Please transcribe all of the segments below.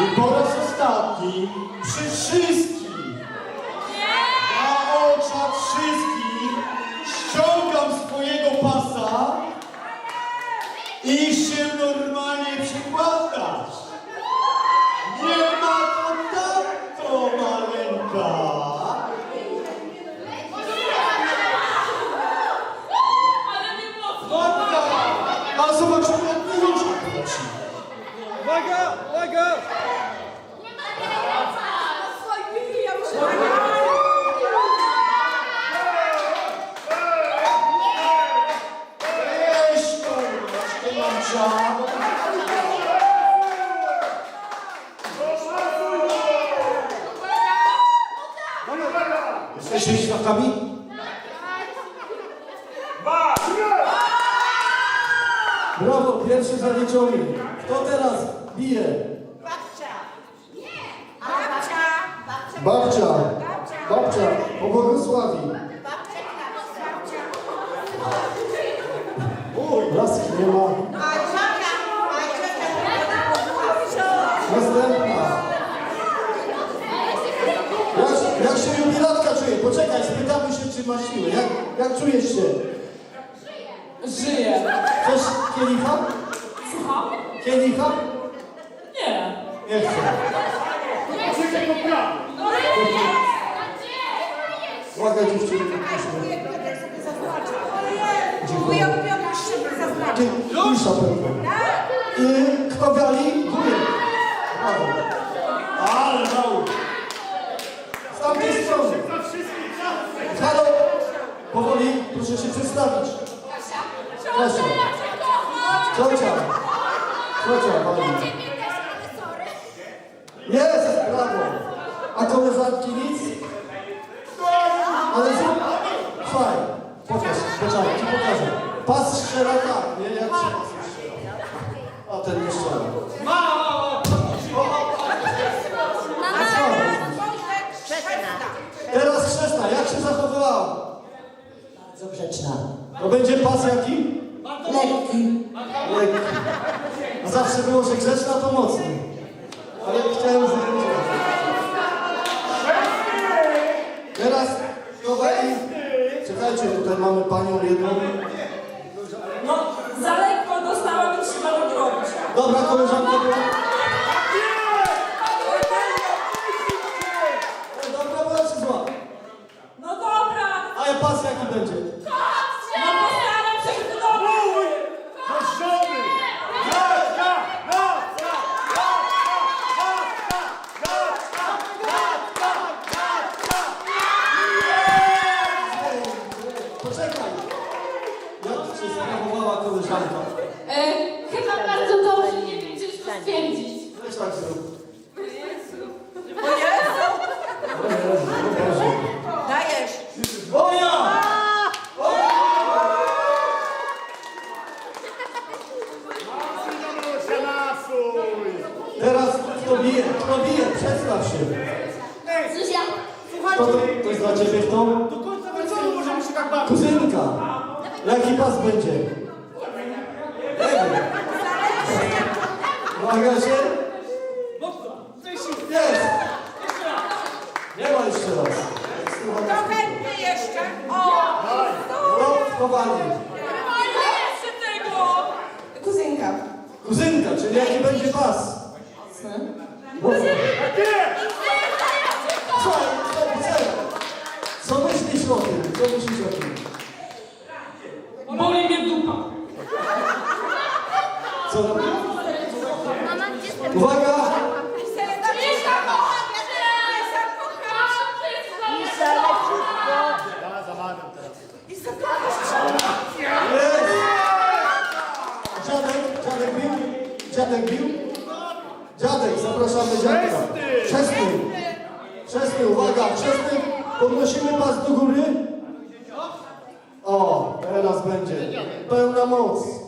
I po raz ostatni przy wszystkich, na oczach wszystkich, ściągam swojego pasa i się normalnie przykładać. Nie ma kontaktu, maleńka. Ale nie mocno! Dobra, a zobaczymy jak wyjdzie. Uwaga. Jesteście świadkami? Brawo, pierwszy zaliczony. Kto teraz bije? Babcia. Babcia, pobłogosławi. Uj, laski nie ma. Następna. Jak, jak się jubilatka czuje? Poczekaj, spytamy się, czy ma siłę. Jak, jak czujesz się? Żyję! Chcesz kielicha? Słucham? Kielicha? Nie! Nie chcę. Uwaga dziewczyny. Mój ulubiony szyb zaznaczył. Ty, Lusza pewnie. I kto gali? Wujek. Brawo. Ale mało. Z tamtej strony. Halo. Powoli, proszę się przedstawić. Proszę. Ciocia. Ciocia, pani. Jest, brawo. Koleżanki nic? Ale zrób. Fajnie. Pokaż, poczekaj, ci pokażę. Pas strzela tak, nie? Jak strzela. A ten nie strzela. Teraz chrzestna, jak się zachowywała? Bardzo grzeczna. To będzie pas jaki? Lekki. Lekki. A zawsze było, że grzeczna to mocny. Ale chciałem zdjęcie. Teraz kolei. Czekajcie, tutaj mamy panią jedną. No, za lekko dostałam i trzeba odrobić. Dobra, koleżanko. bo- Ej, Dobra, była czy zła? No dobra! A ja pas jaki będzie? No postaram się, że to dobre! Poczekaj. Jak się zachowała koleżanka? E, chyba bardzo dobrze, nie wiem, czy to stwierdzić. Weź tak zrób. Dajesz. O ja! Teraz kto bije? Kto bije? Przedstaw się. Zuzia, Kto to, to jest dla ciebie kto? Do końca wieczoru możemy się tak bawić. Kuzynka. Jaki pas będzie? Uwaga się. Jest. Jeszcze raz. Nie ma jeszcze raz. To chętny jeszcze. O! No, chowani. Nie jeszcze tego! Kuzynka. Kuzynka, czyli jaki będzie pas? Mów. Słuchaj, słuchaj, słuchaj. Co myślisz o tym? Co myślisz o tym? Uwaga! Dziadek, bił? Dziadek zapraszamy dziadka. Chrzestny. Chrzestny, uwaga, chrzestny. Podnosimy pas do góry. O, teraz będzie. Pełna moc.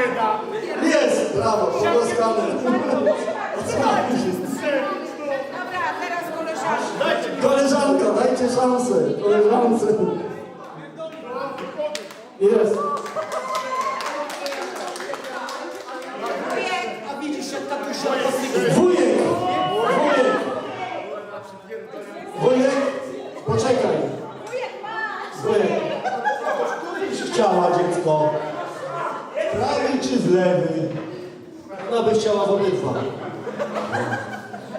nie da. Jest, brawo, pogłaskany. Dobra, teraz koleżanka. Dajcie Koleżanka, dajcie szansę. Koleżance. Jest. Wujek. A widzisz jak tatuś się Wujek! Wujek! Wujek! Poczekaj. Wujek. Któryś chciała dziecko? Czy w lewy? Ona by chciała w obydwa.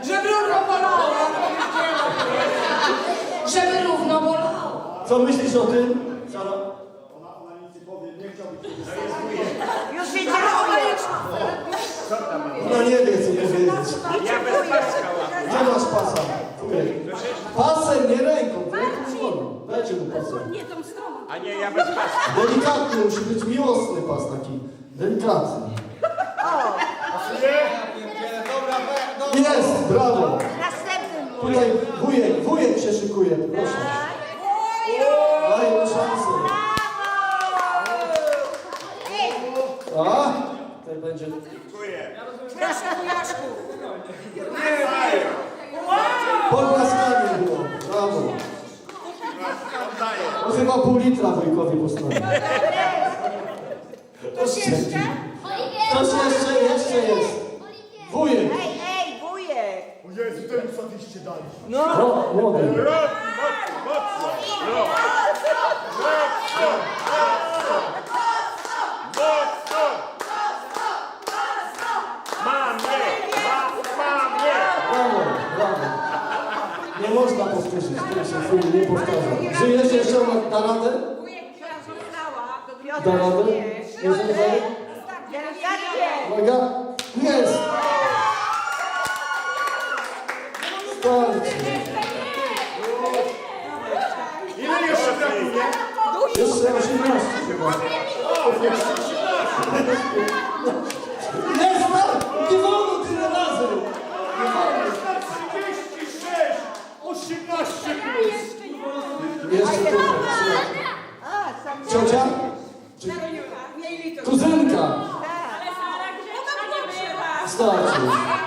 Żeby równo bolało. Żeby równo bolało. Co myślisz o tym? Sara? Już wiecie, ona jest... Ona nie wie, co powiedzieć. Ja bez paska Gdzie masz pasa? Pasem, nie ręką. Nie. Dajcie mu pasem. Nie tą stroną. A nie, ja bez paska. Delikatny, musi być miłosny pas taki. Delikatny. Jest, brawo. Następny mój. Tutaj wujek, wujek się szykuje, proszę. Daj mu szansę. A? Tutaj będzie. Proszę wujaszku. Pogłaskanie było. Brawo. No chyba pół litra wujkowi postawił. Jeszcze? Ktoś jeszcze, jeszcze jest. Wujek. Ej, ej, wujek. O Jezu, ten sadyście dali. No, młody. Mam je! Mam, mam je! Brawo, brawo. Nie można powtórzyć, to się film nie powtarza. Żyjesz jeszcze, ma- da radę? Wujek która została. Da radę? Jest nie daje? Uwaga. Jest. Starczy. Ile jeszcze brakuje? Jeszcze 18 chyba. Nie znam! Nie wolno tyle razy! Nie wolno. 36! 18 plus! Jeszcze tutaj. Ciocia? Ale Sara grzecznie nie